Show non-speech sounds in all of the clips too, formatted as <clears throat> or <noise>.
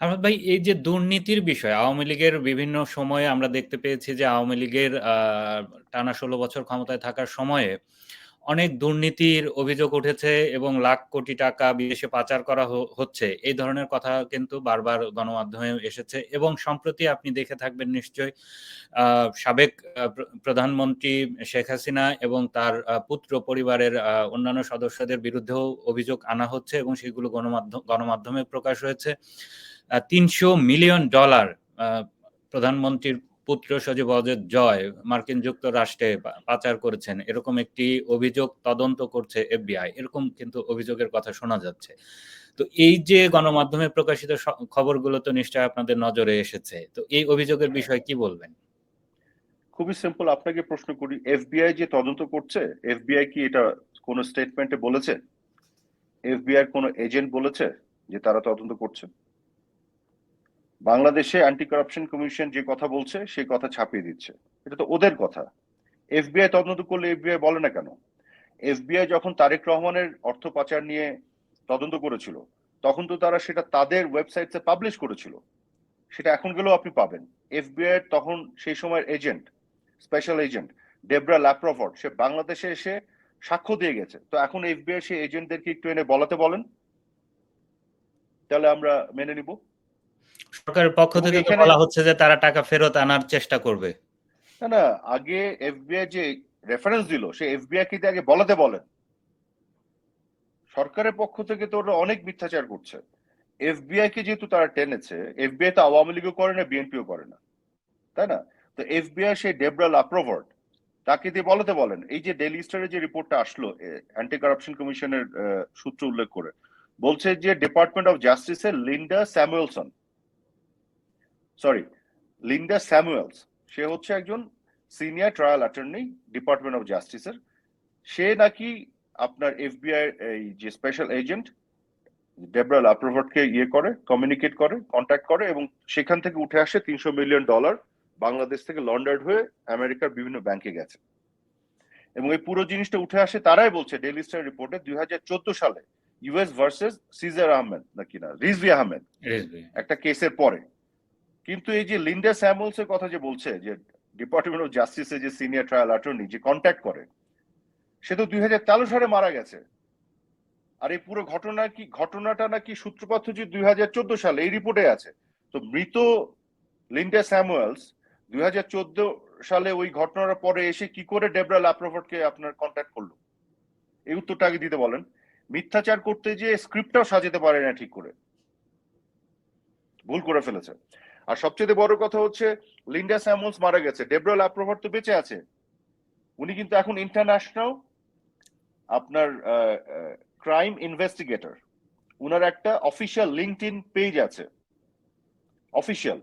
আহমদ ভাই এই যে দুর্নীতির বিষয় আওয়ামী লীগের বিভিন্ন সময়ে আমরা দেখতে পেয়েছি যে আওয়ামী লীগের টানা ষোলো বছর ক্ষমতায় থাকার সময়ে অনেক দুর্নীতির অভিযোগ উঠেছে এবং লাখ কোটি টাকা বিদেশে পাচার করা হচ্ছে। এই ধরনের কথা কিন্তু বারবার গণমাধ্যমে এসেছে এবং সম্প্রতি আপনি দেখে থাকবেন নিশ্চয়ই আহ, সাবেক প্রধানমন্ত্রী শেখ হাসিনা এবং তার পুত্র পরিবারের অন্যান্য সদস্যদের বিরুদ্ধেও অভিযোগ আনা হচ্ছে এবং সেগুলো গণমাধ্যম গণমাধ্যমে প্রকাশ হয়েছে। তিনশো মিলিয়ন ডলার প্রধানমন্ত্রীর পুত্র সজীব জয় মার্কিন যুক্তরাষ্ট্রে পাচার করেছেন। এরকম একটি অভিযোগ তদন্ত করছে এফবিআই। এরকম কিন্তু অভিযোগের কথা শোনা যাচ্ছে। তো এই যে গণমাধ্যমে প্রকাশিত খবরগুলো তো নিশ্চয় আপনাদের নজরে এসেছে। তো এই অভিযোগের বিষয়ে কি বলবেন? খুবই সিম্পল। আপনাকে প্রশ্ন করি, এফবিআই যে তদন্ত করছে, এফবিআই কি এটা কোনো স্টেটমেন্টে বলেছে? এফবিআই কোনো এজেন্ট বলেছে যে তারা তদন্ত করছে? বাংলাদেশে অ্যান্টি কারাপশন কমিশন যে কথা বলছে, সেই কথা ছাপিয়ে দিচ্ছে। এটা তো ওদের কথা। এফবিআই তদন্ত করলে এফবিআই বলে না কেন? এফবিআই যখন তারেক রহমানের অর্থ পাচার নিয়ে তদন্ত করেছিল, তখন তো তারা সেটা তাদের ওয়েবসাইটে পাবলিশ করেছিল। সেটা এখন গেলেও আপনি পাবেন। এফবিআই তখন সেই সময়ের agent special agent Debra LaPrevotte সে বাংলাদেশে এসে সাক্ষ্য দিয়ে গেছে। তো এখন এফবিআই সেই এজেন্টদেরকে একটু এনে বলাতে বলেন। তাহলে আমরা মেনে নিব। সরকারের পক্ষ থেকে বলা হচ্ছে যে তারা টাকা ফেরত আনার চেষ্টা করবে। না না আগে এফবিআই যে রেফারেন্স দিল সে এফবিআই কে আগে বলাতে বলেন। সরকারের পক্ষ থেকে তো ওরা অনেক মিথ্যাচার করছে। এফবিআই কে যেহেতু তারা টেনেছে এফবিআই তো আওয়ামী লীগও করে না বিএনপিও করে না। তাই না? তো এফবিআই সেই ডেবরাল আপ্রভার্ড তাকে দিয়ে বলাতে বলেন। এই যে ডেলি স্টারের যে রিপোর্টটা আসলো অ্যান্টি কারাপশন কমিশনের সূত্র উল্লেখ করে বলছে যে ডিপার্টমেন্ট অফ জাস্টিসের Linda Samuelson sorry Linda Samuels সে হচ্ছে একজন senior trial attorney department of জাস্টিসের সে নাকি আপনার এফবিআই এই যে স্পেশাল এজেন্ট ডেবরাল আপ্রভার্টকে ইয়ে করে কমিউনিকেট করে কন্ট্যাক্ট করে এবং সেখান থেকে উঠে আসে তিনশো মিলিয়ন ডলার বাংলাদেশ থেকে লন্ডার্ড হয়ে আমেরিকার বিভিন্ন ব্যাংকে গেছে। এবং এই পুরো জিনিসটা উঠে আসে তারাই বলছে ডেলি স্টার রিপোর্টে দুই হাজার চোদ্দ সালে ইউএস ভার্সেস সিজার আহমেদ নাকি না রিজভি আহমেদ একটা কেসের পরে। কিন্তু এই যে লিন্ডা স্যামুলস এর কথা যে বলছে, যে ডিপার্টমেন্ট অফ জাস্টিসে যে সিনিয়র ট্রায়াল অ্যাটর্নি যে কন্ট্যাক্ট করে, সে তো দুই হাজার তেরো সালে মারা গেছে। আর এই পুরো ঘটনা কি, ঘটনাটা নাকি সূত্রপাত হচ্ছে দুই হাজার চোদ্দ সালে, এই রিপোর্টে আছে। তো মৃত লিন্ডা স্যামুয়েলস দুই হাজার চোদ্দ সালে ওই ঘটনার পরে এসে কি করে ডেবরা ল্যাপ্রফোর্ডকে আপনার কন্ট্যাক্ট করল? এই উত্তরটা আগে দিতে বলেন। মিথ্যাচার করতে যে স্ক্রিপ্টটাও সাজাতে পারে না ঠিক করে। ভুল করে ফেলেছে। আর সবচেয়ে বড় কথা হচ্ছে, লিন্ডা স্যামুলস মারা গেছে। ডেব্রা ল্যাপ্রোভার তো বেঁচে আছে। উনি কিন্তু এখন ইন্টারন্যাশনাল আপনার ক্রাইম ইনভেস্টিগেটর উনার একটা অফিসিয়াল লিঙ্কড ইন পেজ আছে। অফিসিয়াল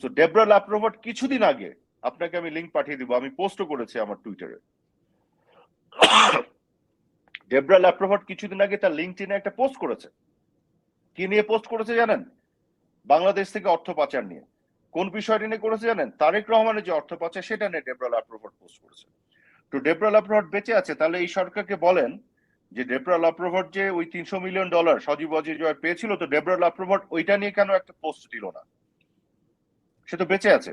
তো ডেব্রা ল্যাপ্রোভার কিছুদিন আগে আপনাকে আমি লিঙ্ক পাঠিয়ে দিব। আমি পোস্টও করেছি আমার টুইটারে ডেব্রা ল্যাপ্রোভার কিছুদিন আগে তার লিঙ্কড ইনে একটা পোস্ট করেছে। কি নিয়ে পোস্ট করেছে জানেন? বাংলাদেশ থেকে অর্থ পাচার নিয়ে। কোন বিষয়টি নিয়ে করেছে জানেন? তারেক রহমানের যে অর্থ পাচার, সেটা নিয়ে ডেবরাল আপ্রভাট পোস্ট করেছে। তো ডেবরাল আপ্রভাট বেঁচে আছে, তাহলে এই সরকারকে বলেন যে ডেবরাল আপ্রভাট যে ওই তিনশো মিলিয়ন ডলার সজীব অজয় জয় পেয়েছিল, তো ডেবরাল আপ্রভাট ওইটা নিয়ে কেন একটা পোস্ট দিল না? সে তো বেঁচে আছে।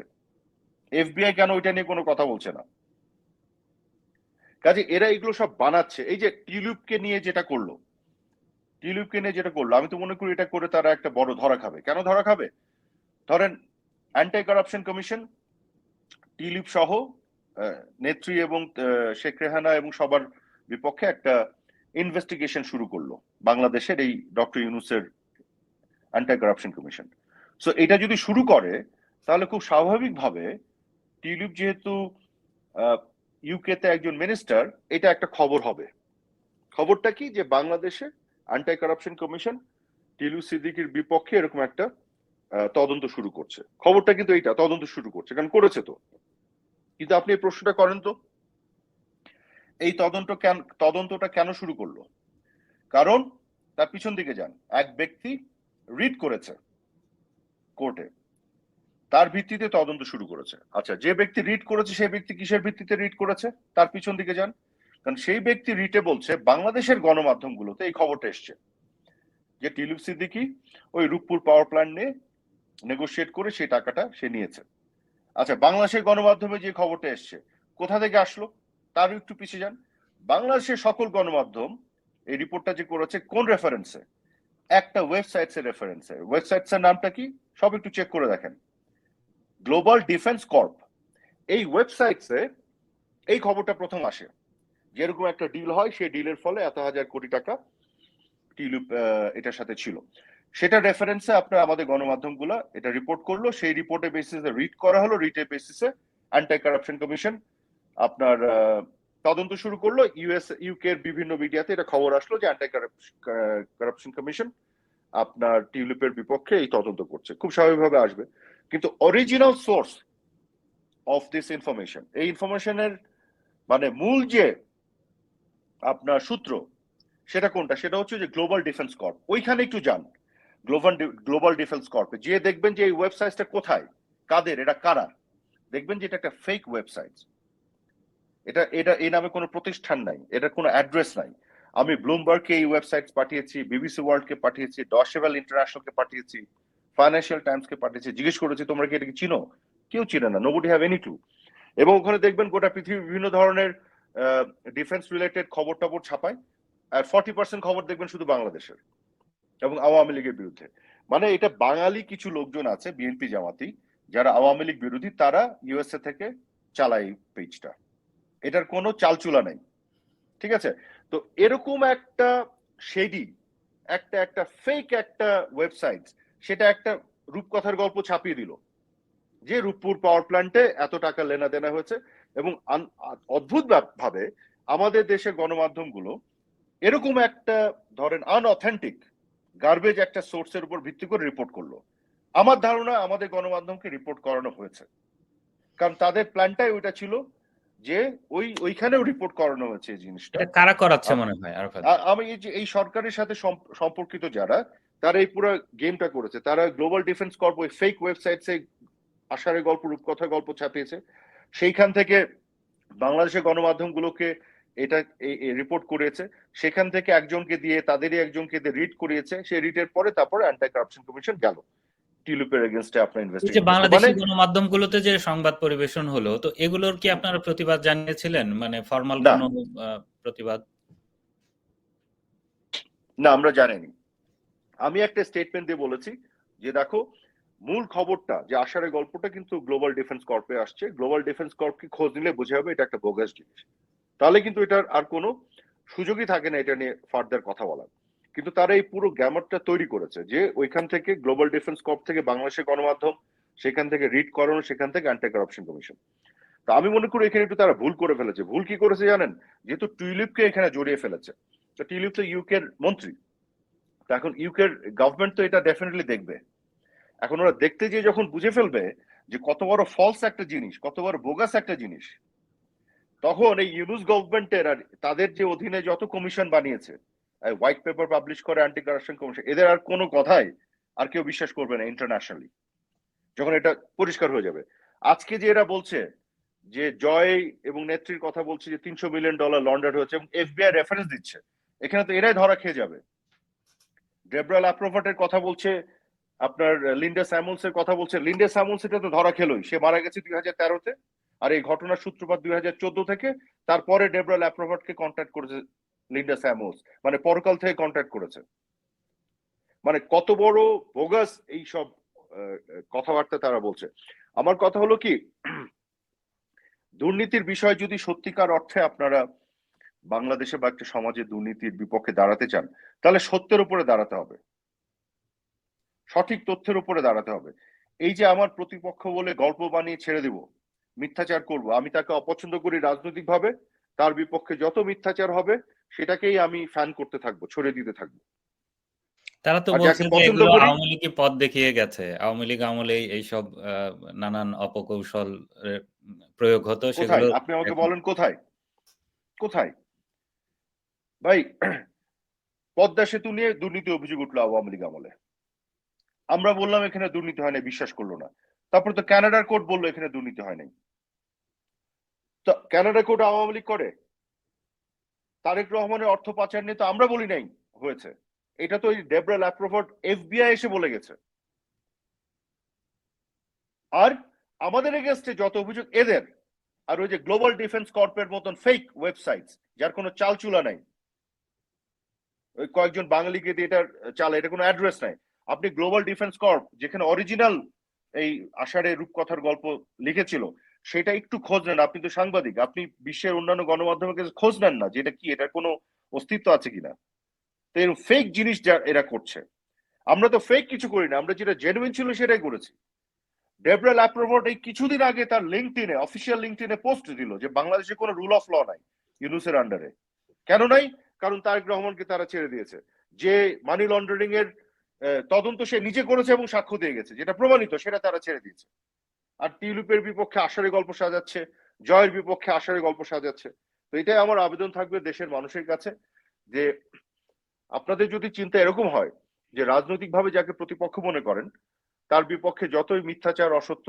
এফবিআই কেন ওইটা নিয়ে কোনো কথা বলছে না? কাজে এরা এগুলো সব বানাচ্ছে। এই যে টিউলিপকে নিয়ে যেটা করল টিউলিপকে নিয়ে যেটা করল, আমি তো মনে করি এটা করে তারা একটা বড় ধরা খাবে। কেন ধরা খাবে? ধরেন অ্যান্টি কারাপশন কমিশন টিলিপ সহ নেত্রী এবং শেখ রেহানা এবং সবার বিপক্ষে একটা ইনভেস্টিগেশন শুরু করল বাংলাদেশের এই ডক্টর ইউনুসের অ্যান্টি কারাপশন কমিশন সো এটা যদি শুরু করে, তাহলে খুব স্বাভাবিকভাবে টিলিপ যেহেতু ইউকেতে একজন মিনিস্টার এটা একটা খবর হবে। খবরটা কি? যে বাংলাদেশে অ্যান্টি কারাপশন কমিশন টিলু সিদ্দিকির বিপক্ষে এরকম একটা তদন্ত শুরু করছে। খবরটা কিন্তু এইটা, তদন্ত শুরু করছে, কারণ করেছে তো। কিন্তু আপনি এই প্রশ্নটা করেন তো। এই তদন্ত কেন, তদন্তটা কেন শুরু করল? কারণ তার পিছন দিকে যান। এক ব্যক্তি রিড করেছে কোর্টে। তার ভিত্তিতে তদন্ত শুরু করেছে। আচ্ছা যে ব্যক্তি রিড করেছে, সেই ব্যক্তি কিসের ভিত্তিতে রিড করেছে? তার পিছন দিকে যান। কারণ সেই ব্যক্তি রিটে বলছে, বাংলাদেশের গণমাধ্যমগুলোতে এই খবরটা এসছে। যে টিলুপ সিদ্দিকি ওই রূপপুর পাওয়ার প্ল্যান্ট নিয়ে নেগোশিয়েট করে সেই টাকাটা সে নিয়েছে। আচ্ছা বাংলাদেশের গণমাধ্যমে যে খবরটা এসছে, কোথা থেকে আসলো? তার একটু পিছিয়ে যান। বাংলাদেশের সকল গণমাধ্যম এই রিপোর্টটা যে করেছে, কোন রেফারেন্সে একটা ওয়েবসাইটস এর রেফারেন্সে ওয়েবসাইটস এর নামটা কি? সব একটু চেক করে দেখেন। গ্লোবাল ডিফেন্স কর্প এই ওয়েবসাইটসে এই খবরটা প্রথম আসে। যেরকম একটা ডিল হয়, সেই ডিলের ফলে এত হাজার কোটি টাকা টিলুপ এটার সাথে ছিল। সেটা রেফারেন্সে আপনার আমাদের গণমাধ্যমগুলো এটা রিপোর্ট করল। সেই রিপোর্টের বেসিসে রিড করা হলো। রিটের বেসিসে অ্যান্টি কারাপশন কমিশন আপনার তদন্ত শুরু করল। ইউএস ইউকে এর বিভিন্ন মিডিয়াতে এটা খবর আসলো যে অ্যান্টি কারাপশন কমিশন আপনার টিউলিপের বিপক্ষে এই তদন্ত করছে। খুব স্বাভাবিকভাবে আসবে। কিন্তু original source of this information এই ইনফরমেশনের মানে মূল যে আপনার সূত্র, সেটা কোনটা? সেটা হচ্ছে যে গ্লোবাল ডিফেন্স কর্প ওইখানে একটু যান। গ্লোবাল গ্লোবাল ডিফেন্স কর্পে যে দেখবেন যে এই ওয়েবসাইটটা কোথায়? কাদের? এটা কারা? দেখবেন যে এটা একটা ফেক ওয়েবসাইট এটা এটা এই নামে কোনো প্রতিষ্ঠান নাই। এটা কোনো অ্যাড্রেস নাই। আমি ব্লুমবার্গকে এই ওয়েবসাইট পাঠিয়েছি বিবিসি ওয়ার্ল্ডকে পাঠিয়েছি ডসেভেল ইন্টারন্যাশনালকে পাঠিয়েছি ফাইন্যান্সিয়াল টাইমসকে পাঠিয়েছি। জিজ্ঞেস করেছি, তোমরা কি এটাকে চিনো? কেউ চিনে না। নোবডি হ্যাভ এনি ক্লু এবং ওখানে দেখবেন গোটা পৃথিবীর বিভিন্ন ধরনের ডিফেন্স রিলেটেড খবর টবর ছাপায়, আর ফর্টি পার্সেন্ট খবর দেখবেন শুধু বাংলাদেশের এবং আওয়ামী লীগের বিরুদ্ধে। মানে এটা বাঙালি কিছু লোকজন আছে বিএনপি জামাতি, যারা আওয়ামী লীগ বিরোধী, তারা ইউএসএ থেকে চালায় পেজটা এটার কোনো চালচুলা নেই। ঠিক আছে? তো এরকম একটা শেডি একটা একটা ফেক একটা ওয়েবসাইট সেটা একটা রূপকথার গল্প ছাপিয়ে দিল। যে রূপপুর পাওয়ার প্ল্যান্টে এত টাকা লেনা দেনা হয়েছে এবং অদ্ভুত ভাবে আমাদের দেশের গণমাধ্যমগুলো এরকম একটা ধরেন আনঅথেন্টিক গার্বেজ একটা সোর্সের উপর ভিত্তি করে রিপোর্ট করল। আমার ধারণা আমাদের গণমাধ্যমকে রিপোর্ট করানো হয়েছে। কারণ তাদের প্ল্যানটাই ওইটা ছিল যে ওই ওইখানেও রিপোর্ট করানো হয়েছে এই জিনিসটা। কারা করাচ্ছে মনে হয় আমি এই সরকারের সাথে সম্পর্কিত যারা তারা এই পুরো গেমটা করেছে। তারা গ্লোবাল ডিফেন্স কর্প ওই ফেক ওয়েবসাইটসে আষাঢ়ের গল্প রূপকথা গল্প ছাপিয়েছে। সেইখান থেকে বাংলাদেশের গণমাধ্যমগুলোকে এটা রিপোর্ট করিয়েছে সেখান থেকে একজনকে দিয়ে তাদেরই একজনকে দিয়ে রিড করিয়েছে। সেই রিডের পরে তারপরে অ্যান্টি কারাপশন কমিশন গেল। টিলুপের এগেনস্টে আপনার যে ইনভেস্টিগেশন বাংলাদেশি গণমাধ্যমগুলোতে যে সংবাদ পরিবেশন হলো তো এগুলোর কি আপনারা প্রতিবাদ জানিয়েছিলেন? মানে ফর্মাল। কোনো প্রতিবাদ? না আমরা জানিনি। আমি একটা স্টেটমেন্ট দিয়ে বলেছি যে দেখো মূল খবরটা যে আষাঢ়ের গল্পটা কিন্তু গ্লোবাল ডিফেন্স কর্পে আসছে। গ্লোবাল ডিফেন্স কর্প কি খোঁজ নিলে বোঝা যাবে এটা একটা বোগাস জিনিস। তাহলে কিন্তু এটার আর কোনো সুযোগই থাকে না এটা নিয়ে ফার্দার কথা বলার। কিন্তু তারা এই পুরো গ্যামারটা তৈরি করেছে যে ওইখান থেকে গ্লোবাল ডিফেন্স কর্প থেকে বাংলাদেশের গণমাধ্যম, সেখান থেকে রিড করানো, সেখান থেকে অ্যান্টি কারাপশন কমিশন তো আমি মনে করি এখানে একটু তারা ভুল করে ফেলেছে। ভুল কি করেছে জানেন? যেহেতু টিউলিপকে এখানে জড়িয়ে ফেলেছে। তো টিউলিপ তো ইউকের মন্ত্রী। তো এখন ইউকের গভর্নমেন্ট তো এটা ডেফিনেটলি দেখবে। এখন ওরা দেখতে গিয়ে যখন বুঝে ফেলবে যে কত বড় ফলস একটা জিনিস, কত বড় বোগাস একটা জিনিস, তখন এই ইউনুস গভর্নমেন্টের আর তাদের যে অধীনে যত কমিশন বানিয়েছে হোয়াইট পেপার পাবলিশ করে অ্যান্টি কারাপশন কমিশন এদের আর কোনো কথাই আর কেউ বিশ্বাস করবে না ইন্টারন্যাশনালি যখন এটা পরিষ্কার হয়ে যাবে। আজকে যে এরা বলছে যে জয় এবং নেত্রীর কথা বলছে যে তিনশো মিলিয়ন ডলার লন্ডার হয়েছে এবং এফবিআই রেফারেন্স দিচ্ছে, এখানে তো এরাই ধরা খেয়ে যাবে। ডেব্রাল অ্যাপ্রোভাটের কথা বলছে আপনার লিন্ডা স্যামুলস এর কথা বলছে। লিন্ডা স্যামুলস এটা তো ধরা খেলোই। সে মারা গেছে দুই হাজার তেরোতে আর এই ঘটনার সূত্রপাত দুই হাজার চোদ্দ থেকে তারপরে ডেব্রাল অ্যাপ্রোভাটকে কন্ট্যাক্ট করেছে লিন্ডা স্যামুলস। মানে পরকাল থেকে কন্ট্যাক্ট করেছে। মানে কত বড় বোগাস এই সব কথাবার্তা তারা বলছে। আমার কথা হলো কি, দুর্নীতির বিষয় যদি সত্যিকার অর্থে আপনারা বাংলাদেশে বা একটা সমাজে দুর্নীতির বিপক্ষে দাঁড়াতে চান, তাহলে সত্যের উপরে দাঁড়াতে হবে। সঠিক তথ্যের উপরে দাঁড়াতে হবে। এই যে আমার প্রতিপক্ষ বলে গল্প বানিয়ে ছেড়ে দিব মিথ্যাচার করব আমি তাকে অপছন্দ করি রাজনৈতিকভাবে তার বিপক্ষে যত মিথ্যাচার হবে সেটাকেই আমি ফ্যান করতে থাকব ছড়িয়ে দিতে থাকব। তারা তো আওয়ামী লীগই পথ দেখিয়ে গেছে। আওয়ামী লীগ আমলে এইসব নানান অপকৌশল প্রয়োগ হতো সেগুলো আপনি আমাকে বলেন কোথায়? কোথায়? ভাই <clears throat> পদ্মা সেতু নিয়ে দুর্নীতি অভিযোগ উঠল আওয়ামী লীগ আমলে। আমরা বললাম এখানে দুর্নীতি হয় নাই, বিশ্বাস করল না। তারপর তো কানাডার কোর্ট বলল এখানে দুর্নীতি হয় নাই। তো কানাডা কোর্ট আওয়ামী লীগ করে? তারেক রহমানের অর্থ পাচার নিয়ে তো আমরা বলি নাই হয়েছে। এটা তো ওই ডেবরা এফবিআই এসে বলে গেছে। আর আমাদের এগেস্টে যত অভিযোগ, এদের, আর ওই যে গ্লোবাল ডিফেন্স কর্পের মতন ফেক ওয়েবসাইট যার কোনো চালচুলা নাই। ওই কয়েকজন বাঙালিকে দিয়ে এটার চাল, এটা কোনো অ্যাড্রেস নাই। আপনি গ্লোবাল ডিফেন্স কর্প যেখানে অরিজিনাল এই আষাঢ়ে রূপকথার গল্প লিখেছিল, সেটা একটু খোঁজ নেন। আপনি তো সাংবাদিক, আপনি বিশ্বের অন্যান্য গণমাধ্যমের কাছে খোঁজ নেন না যে এটা কি, এটার কোনো অস্তিত্ব আছে কিনা। তো ফেক জিনিস যা এরা করছে। আমরা তো ফেক কিছু করি না, আমরা যেটা জেনুইন ছিল সেটাই করেছি। ডেবরা ল্যাপ্রোভোট এই কিছুদিন আগে তার লিঙ্কটিনে অফিসিয়াল লিঙ্কটিনে পোস্ট দিল যে বাংলাদেশে কোনো রুল অফ ল নাই ইউনুসের আন্ডারে কেন নাই? কারণ তারেক রহমানকে তারা ছেড়ে দিয়েছে। যে মানি লন্ডারিং এর তদন্ত সে নিজে করেছে এবং সাক্ষ্য দিয়ে গেছে। যেটা প্রমাণিত, সেটা তারা ছেড়ে দিয়েছে। আর টিউলিপের বিপক্ষে আষাঢ়ে গল্প সাজাচ্ছে, জয়ের বিপক্ষে আষাঢ়ে গল্প সাজাচ্ছে। তো এটাই আমার আবেদন থাকবে দেশের মানুষের কাছে, যে আপনাদের যদি চিন্তা এরকম হয়, যে রাজনৈতিকভাবে যাকে প্রতিপক্ষ মনে করেন, তার বিপক্ষে যতই মিথ্যাচার, অসত্য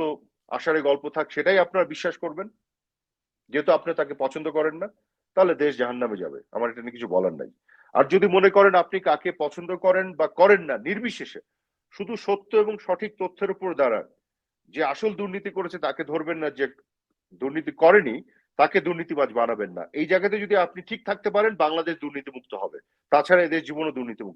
আষাঢ়ে গল্প থাক, সেটাই আপনারা বিশ্বাস করবেন। যেহেতু আপনি তাকে পছন্দ করেন না, তাহলে দেশ জাহান্নামে যাবে। আমার এটা নিয়ে কিছু বলার নাই। আর যদি মনে করেন আপনি কাকে পছন্দ করেন বা করেন না, নির্বিশেষে শুধু সত্য এবং সঠিক তথ্যের উপর দাঁড়ান। যে আসল দুর্নীতি করেছে তাকে ধরবেন না, যে দুর্নীতি করেনি তাকে দুর্নীতিবাজ বানাবেন না। এই জায়গাতে যদি আপনি ঠিক থাকতে পারেন, বাংলাদেশ দুর্নীতিমুক্ত হবে। তাছাড়া এদের জীবনও দুর্নীতিমুক্ত